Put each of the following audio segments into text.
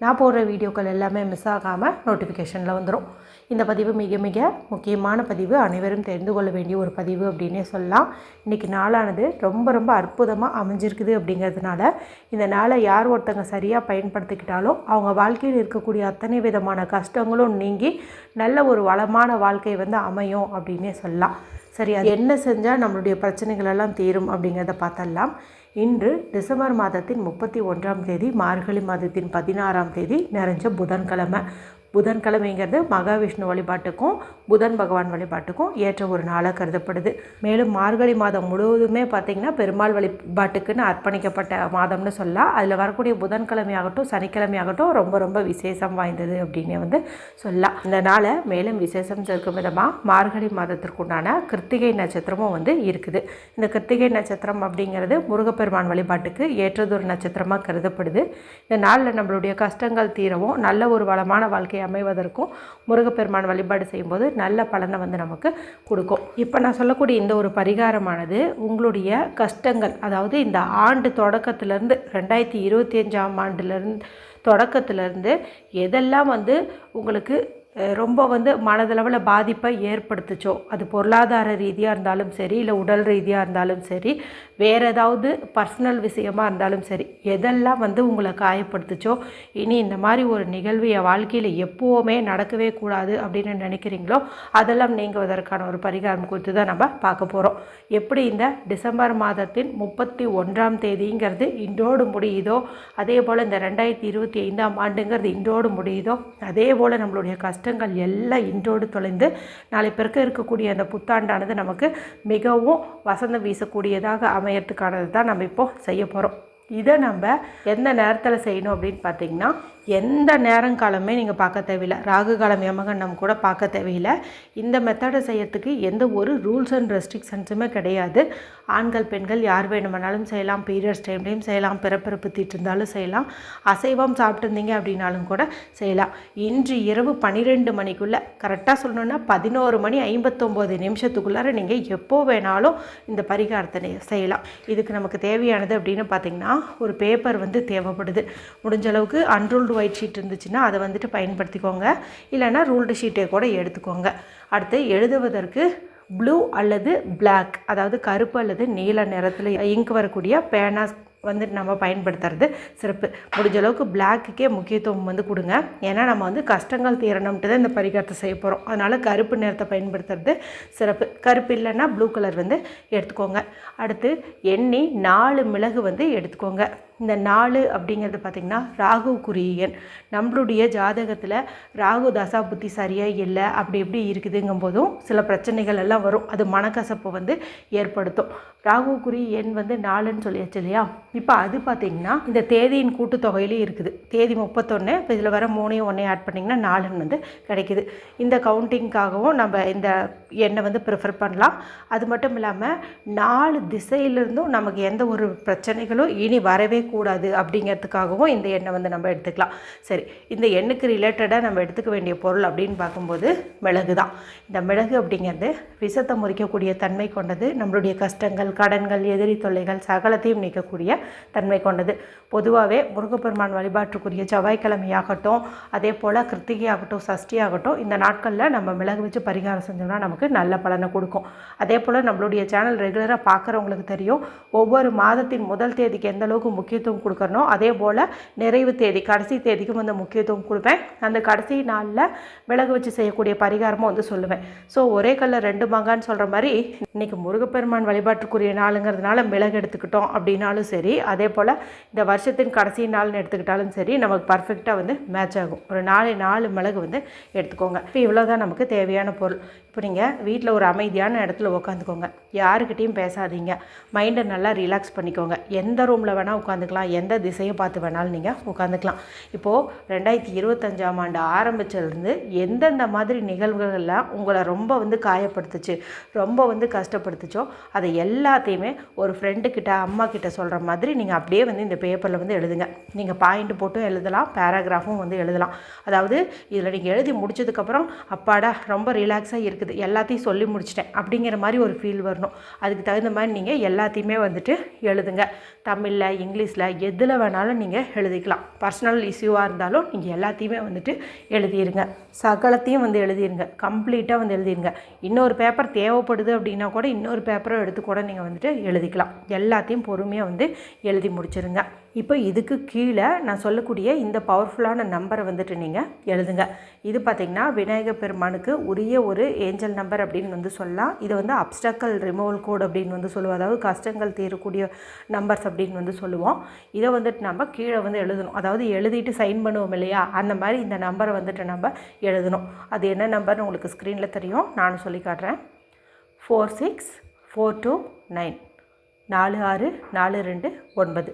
நான் போடுற வீடியோக்கள் எல்லாமே மிஸ் ஆகாமல் நோட்டிஃபிகேஷனில் வந்துடும் இந்த பதிவு மிக மிக முக்கியமான பதிவு. அனைவரும் தெரிந்து கொள்ள வேண்டிய ஒரு பதிவு அப்படின்னே சொல்லலாம். இன்றைக்கி நாளானது ரொம்ப ரொம்ப அற்புதமாக அமைஞ்சிருக்குது அப்படிங்கிறதுனால இந்த நாளை யார் ஒருத்தங்க சரியாக பயன்படுத்திக்கிட்டாலும் அவங்க வாழ்க்கையில் இருக்கக்கூடிய அத்தனை விதமான கஷ்டங்களும் நீங்கி நல்ல ஒரு வளமான வாழ்க்கை வந்து அமையும் அப்படின்னே சொல்லலாம். சரி அது என்ன செஞ்சால் நம்மளுடைய பிரச்சனைகள் எல்லாம் தீரும் அப்படிங்கிறத பார்த்தரலாம் இன்று டிசம்பர் மாதத்தின் முப்பத்தி ஒன்றாம் தேதி மார்கழி மாதத்தின் பதினாறாம் தேதி நிறைஞ்ச புதன்கிழமை. புதன்கிழமைங்கிறது மகாவிஷ்ணு வழிபாட்டுக்கும் புதன் பகவான் வழிபாட்டுக்கும் ஏற்ற ஒரு நாளாக கருதப்படுது. மேலும் மார்கழி மாதம் முழுவதுமே பார்த்திங்கன்னா பெருமாள் வழிபாட்டுக்குன்னு அர்ப்பணிக்கப்பட்ட மாதம்னு சொல்லலாம். அதில் வரக்கூடிய புதன்கிழமை ஆகட்டும் சனிக்கிழமை ஆகட்டும் ரொம்ப ரொம்ப விசேஷம் வாய்ந்தது அப்படின்னு வந்து சொல்லலாம். இந்த நாளை மேலும் விசேஷம் சேர்க்கும் விதமாக மார்கழி மாதத்திற்குண்டான கிருத்திகை நட்சத்திரமும் வந்து இருக்குது. இந்த கிருத்திகை நட்சத்திரம் அப்படிங்கிறது முருகப்பெருமான் வழிபாட்டுக்கு ஏற்றதொரு நட்சத்திரமாக கருதப்படுது. இந்த நாளில் நம்மளுடைய கஷ்டங்கள் தீரவும் நல்ல ஒரு வளமான வாழ்க்கையை அமைவதற்கும் முருகப்பெருமான் வழிபாடு செய்யும்போது நல்ல பலனை வந்து நமக்கு கொடுக்கும். இப்போ நான் சொல்லக்கூடிய இந்த ஒரு பரிகாரமானது உங்களுடைய கஷ்டங்கள் அதாவது இந்த ஆண்டு தொடக்கத்திலேருந்து ரெண்டாயிரத்தி இருபத்தி அஞ்சாம் ஆண்டுலேருந்து தொடக்கத்திலேருந்து எதெல்லாம் வந்து உங்களுக்கு ரொம்ப வந்து மனதளவில் பாதிப்பை ஏற்படுத்துச்சோ. அது பொருளாதார ரீதியாக இருந்தாலும் சரி இல்லை உடல் ரீதியாக இருந்தாலும் சரி வேறு ஏதாவது பர்சனல் விஷயமா இருந்தாலும் சரி எதெல்லாம் வந்து உங்களை காயப்படுத்துச்சோ இனி இந்த மாதிரி ஒரு நிகழ்வு என் வாழ்க்கையில் எப்போவுமே நடக்கவே கூடாது அப்படின்னு நினைக்கிறீங்களோ அதெல்லாம் நீங்குவதற்கான ஒரு பரிகாரம் குறித்து தான் நம்ம பார்க்க போகிறோம் எப்படி இந்த டிசம்பர் மாதத்தின் முப்பத்தி ஒன்றாம் தேதிங்கிறது இன்றோடு முடியுதோ அதே போல் இந்த ரெண்டாயிரத்தி இருபத்தி ஐந்தாம் ஆண்டுங்கிறது இன்றோடு முடியுதோ அதே போல் நம்மளுடைய கஷ்டங்கள் எல்லாம் இன்றோடு தொலைந்து நாளை பிறக்க இருக்கக்கூடிய அந்த புத்தாண்டானது நமக்கு மிகவும் வசந்தம் வீசக்கூடியதாக அமையறதுக்கானது தான் நம்ம இப்போது செய்ய போகிறோம் இதை நம்ம எந்த நேரத்தில் செய்யணும் அப்படின்னு பார்த்தீங்கன்னா எந்த நேரங்காலமே நீங்கள் பார்க்க தேவையில்லை. ராகு காலம் யமகண்டம் கூட பார்க்க தேவையில்லை. இந்த மெத்தடை செய்யறதுக்கு எந்த ஒரு ரூல்ஸ் அண்ட் ரெஸ்ட்ரிக்ஷன்ஸுமே கிடையாது. ஆண்கள் பெண்கள் யார் வேணுமானாலும் செய்யலாம். பீரியட்ஸ் டைம்லேயும் செய்யலாம். பிறப்பிறப்பு தீட்டிருந்தாலும் செய்யலாம். அசைவம் சாப்பிட்டுருந்தீங்க அப்படின்னாலும் கூட செய்யலாம். இன்று இரவு பன்னிரெண்டு மணிக்குள்ளே கரெக்டாக சொல்லணுன்னா பதினோரு மணி ஐம்பத்தொம்போது நிமிஷத்துக்குள்ளார நீங்கள் எப்போ வேணாலும் இந்த பரிகாரத்தை செய்யலாம். இதுக்கு நமக்கு தேவையானது அப்படின்னு பார்த்தீங்கன்னா ஒரு பேப்பர் வந்து தேவைப்படுது. முடிஞ்ச அளவுக்கு ரூல்டு ஒயிட் ஷீட் இருந்துச்சுன்னா அதை வந்துட்டு பயன்படுத்திக்கோங்க. இல்லைன்னா ரூல்டு ஷீட்டை கூட எடுத்துக்கோங்க. அடுத்து எழுதுவதற்கு ப்ளூ அல்லது பிளாக் அதாவது கருப்பு அல்லது நீல நிறத்தில் இங்க் வரக்கூடிய பேனா வந்து நம்ம பயன்படுத்துறது சிறப்பு. முடிஞ்ச அளவுக்கு பிளாக்குக்கே முக்கியத்துவம் வந்து கொடுங்க. ஏன்னா நம்ம வந்து கஷ்டங்கள் தீரணும்ட்டு தான் இந்த பரிகாரத்தை செய்ய போகிறோம் அதனால் கருப்பு நிறத்தை பயன்படுத்துறது சிறப்பு. கருப்பு இல்லைன்னா ப்ளூ கலர் வந்து எடுத்துக்கோங்க. அடுத்து எண்ணி நாலு மிளகு வந்து எடுத்துக்கோங்க. இந்த நாலு அப்படிங்கிறது பார்த்திங்கன்னா ராகு எண். நம்மளுடைய ஜாதகத்தில் ராகு தசா புத்தி சரியாக இல்லை அப்படி இப்படி இருக்குதுங்கும் போதும் சில பிரச்சனைகள் எல்லாம் வரும். அது மனக்கசப்பு வந்து ஏற்படுத்தும். ராகுக்குரிய எண் வந்து நாலுன்னு சொல்லியாச்சு இல்லையா? இப்போ அது பார்த்திங்கன்னா இந்த தேதியின் கூட்டுத்தொகையிலே இருக்குது. தேதி முப்பத்தொன்று இப்போ இதில் வர மூணையும் ஒன்றையும் ஆட் பண்ணிங்கன்னா நாலுன்னு வந்து கிடைக்குது. இந்த கவுண்டிங்காகவும் நம்ம இந்த எண்ணை வந்து ப்ரிஃபர் பண்ணலாம். அது மட்டும் இல்லாமல் நாலு திசையிலிருந்தும் நமக்கு எந்த ஒரு பிரச்சனைகளும் இனி வரவே கூடாது அப்படிங்கிறதுக்காகவும் இந்த எண்ணெய் வந்து நம்ம எடுத்துக்கலாம். சரி இந்த எண்ணுக்கு ரிலேட்டடாக நம்ம எடுத்துக்க வேண்டிய பொருள் அப்படின்னு பார்க்கும்போது மிளகு தான். இந்த மிளகு அப்படிங்கிறது விஷத்தை முறிக்கக்கூடிய தன்மை கொண்டது. நம்மளுடைய கஷ்டங்கள் கடன்கள் எதிரி தொல்லைகள் சகலத்தையும் நீக்கக்கூடிய தன்மை கொண்டது. பொதுவாகவே முருகப்பெருமான் வழிபாட்டுக்குரிய செவ்வாய்க்கிழமையாகட்டும் அதே போல் கிருத்திகை ஆகட்டும் சஷ்டி ஆகட்டும் இந்த நாட்களில் நம்ம மிளகு வச்சு பரிகாரம் செஞ்சோம்னா நமக்கு நல்ல பலனை கொடுக்கும். அதே போல் நம்மளுடைய சேனல் ரெகுலராக பார்க்குறவங்களுக்கு தெரியும் ஒவ்வொரு மாதத்தின் முதல் தேதிக்கு எந்த அளவுக்கு முக்கியத்துவம் கொடுக்கறனோ அதே போல் நிறைவு தேதி கடைசி தேதிக்கும் வந்து முக்கியத்துவம் கொடுப்பேன். அந்த கடைசி நாளில் மிளகு வச்சு செய்யக்கூடிய பரிகாரமும் வந்து சொல்லுவேன். ஸோ ஒரே கல்ல ரெண்டு மங்கான்னு சொல்கிற மாதிரி இன்றைக்கி முருகப்பெருமான் வழிபாட்டுக்குரிய நாளுங்கிறதுனால மிளகு எடுத்துக்கிட்டோம் அப்படின்னாலும் சரி அதே போல் இந்த வருஷத்தின் கடைசி நாள்னு எடுத்துக்கிட்டாலும் சரி நமக்கு பர்ஃபெக்டாக வந்து மேட்ச் ஆகும். ஒரு நாலு நாலு மிளகு வந்து எடுத்துக்கோங்க. இப்போ இவ்வளோ தான் நமக்கு தேவையான பொருள். இப்போ நீங்கள் வீட்டில் ஒரு அமைதியான இடத்துல உட்காந்துக்கோங்க யாருக்கிட்டேயும் பேசாதீங்க. மைண்டை நல்லா ரிலாக்ஸ் பண்ணிக்கோங்க. எந்த ரூமில் வேணால் உட்காந்துக்கலாம் எந்த திசையை பார்த்து வேணாலும் நீங்கள் உட்காந்துக்கலாம் இப்போது ரெண்டாயிரத்தி இருபத்தஞ்சாம் ஆண்டு ஆரம்பித்ததுலேருந்து எந்தெந்த மாதிரி நிகழ்வுகள்லாம் உங்களை ரொம்ப வந்து காயப்படுத்துச்சு ரொம்ப வந்து கஷ்டப்படுத்துச்சோ அதை எல்லாத்தையுமே ஒரு ஃப்ரெண்டுக்கிட்ட அம்மா கிட்ட சொல்கிற மாதிரி நீங்கள் அப்படியே வந்து இந்த பேப்பரில் வந்து எழுதுங்க. நீங்கள் பாயிண்ட் போட்டும் எழுதலாம் பேராகிராஃபும் வந்து எழுதலாம். அதாவது இதில் நீங்கள் எழுதி முடிச்சதுக்கப்புறம் அப்பாடா ரொம்ப ரிலாக்ஸாக இருக்குது எல்லாத்தையும் சொல்லி முடிச்சிட்டேன். அப்படிங்கிற மாதிரி ஒரு ஃபீல் வரணும். அதுக்கு தகுந்த மாதிரி நீங்கள் எல்லாத்தையுமே வந்துட்டு எழுதுங்க. தமிழில் இங்கிலீஷில் எதில் வேணாலும் நீங்கள் எழுதிக்கலாம். பர்சனல் இஷ்யூவாக இருந்தாலும் நீங்கள் எல்லாத்தையுமே வந்துட்டு எழுதிடுங்க சகலத்தையும் வந்து எழுதிருங்க. கம்ப்ளீட்டாக வந்து எழுதிருங்க. இன்னொரு பேப்பர் தேவைப்படுது அப்படின்னா கூட இன்னொரு பேப்பரும் எடுத்து கூட நீங்கள் வந்துட்டு எழுதிக்கலாம். எல்லாத்தையும் பொறுமையாக வந்து எழுதி முடிச்சிருங்க. இப்போ இதுக்கு கீழே நான் சொல்லக்கூடிய இந்த பவர்ஃபுல்லான நம்பரை வந்துட்டு நீங்கள் எழுதுங்க. இது பார்த்திங்கன்னா விநாயகர் பெருமானுக்கு உரிய ஒரு ஏஞ்சல் நம்பர் அப்படின்னு வந்து சொல்லலாம். இதை வந்து அப்டக்கல் ரிமூவல் கோட் அப்படின்னு வந்து சொல்லுவோம். அதாவது கஷ்டங்கள் தீரக்கூடிய நம்பர்ஸ் அப்படின்னு வந்து சொல்லுவோம். இதை வந்துட்டு நம்ம கீழே வந்து எழுதணும். அதாவது எழுதிட்டு சைன் பண்ணுவோம் இல்லையா? அந்த மாதிரி இந்த நம்பரை வந்துட்டு நம்ம எழுதணும். அது என்ன நம்பர்னு உங்களுக்கு ஸ்க்ரீனில் தெரியும். நானும் சொல்லி காட்டுறேன். Four six four two nine நாலு ஆறு நாலு ரெண்டு ஒன்பது.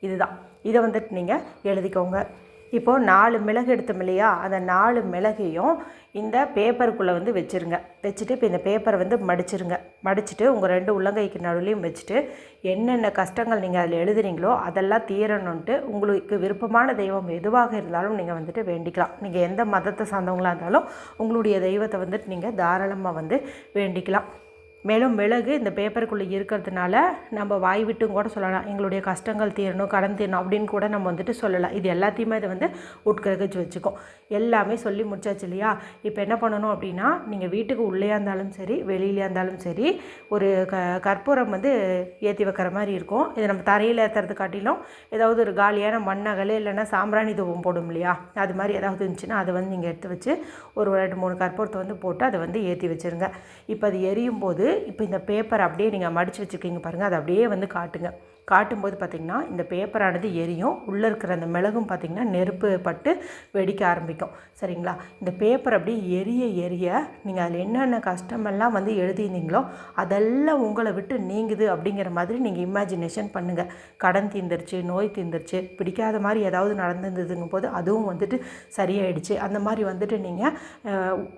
இதுதான். இதை வந்துட்டு நீங்கள் எழுதிக்கோங்க. இப்போது நாலு மிளகு எடுத்தோம் இல்லையா? அந்த நாலு மிளகையும் இந்த பேப்பருக்குள்ளே வந்து வச்சுருங்க. வச்சுட்டு இப்போ இந்த பேப்பரை வந்து மடிச்சிருங்க. மடிச்சுட்டு உங்கள் ரெண்டு உள்ளங்கைக்கு நடுவுலையும் வச்சுட்டு என்னென்ன கஷ்டங்கள் நீங்கள் அதில் எழுதுறீங்களோ அதெல்லாம் தீரணுன்ட்டு உங்களுக்கு விருப்பமான தெய்வம் எதுவாக இருந்தாலும் நீங்கள் வந்துட்டு வேண்டிக்கலாம். நீங்கள் எந்த மதத்தை சார்ந்தவங்களாக இருந்தாலும் உங்களுடைய தெய்வத்தை வந்துட்டு நீங்கள் தாராளமாக வந்து வேண்டிக்கலாம். மேலும் மிளகு இந்த பேப்பருக்குள்ளே இருக்கிறதுனால நம்ம வாய் விட்டும் கூட சொல்லலாம். எங்களுடைய கஷ்டங்கள் தீரணும் கடன் தீரணும் அப்படின்னு கூட நம்ம வந்துட்டு சொல்லலாம். இது எல்லாத்தையுமே இதை வந்து உட்கிரகிச்சு வச்சுக்கோம். எல்லாமே சொல்லி முடிச்சாச்சு இல்லையா? இப்போ என்ன பண்ணணும் அப்படின்னா நீங்கள் வீட்டுக்கு உள்ளேயா இருந்தாலும் சரி வெளியிலேயா இருந்தாலும் சரி ஒரு க கற்பூரம் வந்து ஏற்றி வைக்கிற மாதிரி இருக்கும். இதை நம்ம தரையில் ஏற்றுறது காட்டிலும் ஏதாவது ஒரு காலியான மண்ணகல் இல்லைன்னா சாம்பிராணி தூவம் போடும் இல்லையா? அது மாதிரி ஏதாவது இருந்துச்சுன்னா அதை வந்து நீங்கள் எடுத்து வச்சு ஒரு ரெண்டு மூணு கற்பூரத்தை வந்து போட்டு அதை வந்து ஏற்றி வச்சுருங்க. இப்போ அது எரியும் போது இப்போ இந்த பேப்பர் அப்படியே நீங்கள் மடித்து வச்சுருக்கீங்க பாருங்கள் அதை அப்படியே வந்து காட்டுங்க. காட்டும்போது பார்த்திங்கன்னா இந்த பேப்பரானது எரியும். உள்ளே இருக்கிற அந்த மிளகும் பார்த்திங்கன்னா நெருப்பு பட்டு வெடிக்க ஆரம்பிக்கும். சரிங்களா? இந்த பேப்பர் அப்படியே எரிய எரிய நீங்கள் அதில் என்னென்ன கஷ்டமெல்லாம் வந்து எழுதியிருந்தீங்களோ அதெல்லாம் உங்களை விட்டு நீங்குது அப்படிங்கிற மாதிரி நீங்கள் இமேஜினேஷன் பண்ணுங்கள் கடன் தீர்ந்துருச்சு நோய் தீர்ந்துருச்சு பிடிக்காத மாதிரி ஏதாவது நடந்துருந்ததுங்கும் போது அதுவும் வந்துட்டு சரியாயிடுச்சு. அந்த மாதிரி வந்துட்டு நீங்கள்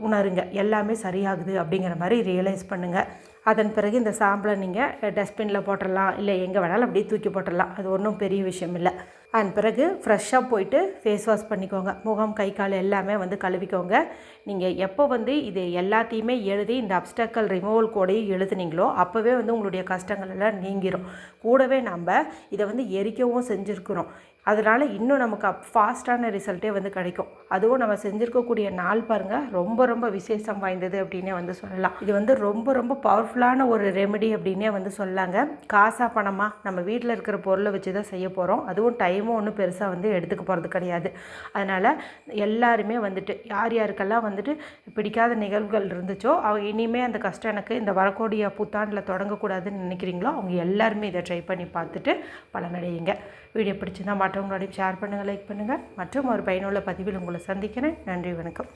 உணருங்க. எல்லாமே சரியாகுது அப்படிங்கிற மாதிரி ரியலைஸ் பண்ணுங்கள் அதன் பிறகு இந்த சாம்பலை நீங்கள் டஸ்ட்பினில் போட்டுடலாம் இல்லை எங்கே வேணாலும் அப்படியே தூக்கி போட்டுடலாம் அது ஒன்றும் பெரிய விஷயம் இல்லை. அதன் பிறகு ஃப்ரெஷ்ஷாக போயிட்டு ஃபேஸ் வாஷ் பண்ணிக்கோங்க. முகம் கை கால் எல்லாமே வந்து கழுவிக்கோங்க. நீங்கள் எப்போ வந்து இது எல்லாத்தையுமே எழுதி இந்த அப்டக்கல் ரிமூவல் கோடையும் எழுதுனீங்களோ அப்போவே வந்து உங்களுடைய கஷ்டங்கள் எல்லாம் நீங்கிரும். கூடவே நம்ம இதை வந்து எரிக்கவும் செஞ்சுருக்குறோம். அதனால் இன்னும் நமக்கு அப் ஃபாஸ்ட்டான ரிசல்ட்டே வந்து கிடைக்கும். அதுவும் நம்ம செஞ்சுருக்கக்கூடிய நாள் பாருங்கள் ரொம்ப ரொம்ப விசேஷம் வாய்ந்தது அப்படின்னே வந்து சொல்லலாம். இது வந்து ரொம்ப ரொம்ப பவர்ஃபுல்லான ஒரு ரெமெடி அப்படின்னே வந்து சொல்லாங்க. காசாக பணமாக நம்ம வீட்டில் இருக்கிற பொருளை வச்சு தான் செய்ய போகிறோம் அதுவும் டைமும் ஒன்றும் பெருசாக வந்து எடுத்துக்க போகிறது கிடையாது. அதனால் எல்லாருமே வந்துட்டு யார் யாருக்கெல்லாம் வந்துட்டு பிடிக்காத நிகழ்வுகள் இருந்துச்சோ அவங்க இனிமேல் அந்த கஷ்டம் எனக்கு இந்த வரக்கூடிய புத்தாண்டில் தொடங்கக்கூடாதுன்னு நினைக்கிறீங்களோ அவங்க எல்லாருமே இதை ட்ரை பண்ணி பார்த்துட்டு பலனடையுங்க. வீடியோ பிடிச்சிருந்தா மற்றவங்களோடையும் ஷேர் பண்ணுங்கள் லைக் பண்ணுங்கள் மற்றும் ஒரு பயனுள்ள பதிவில் உங்களை சந்திக்கிறேன். நன்றி வணக்கம்.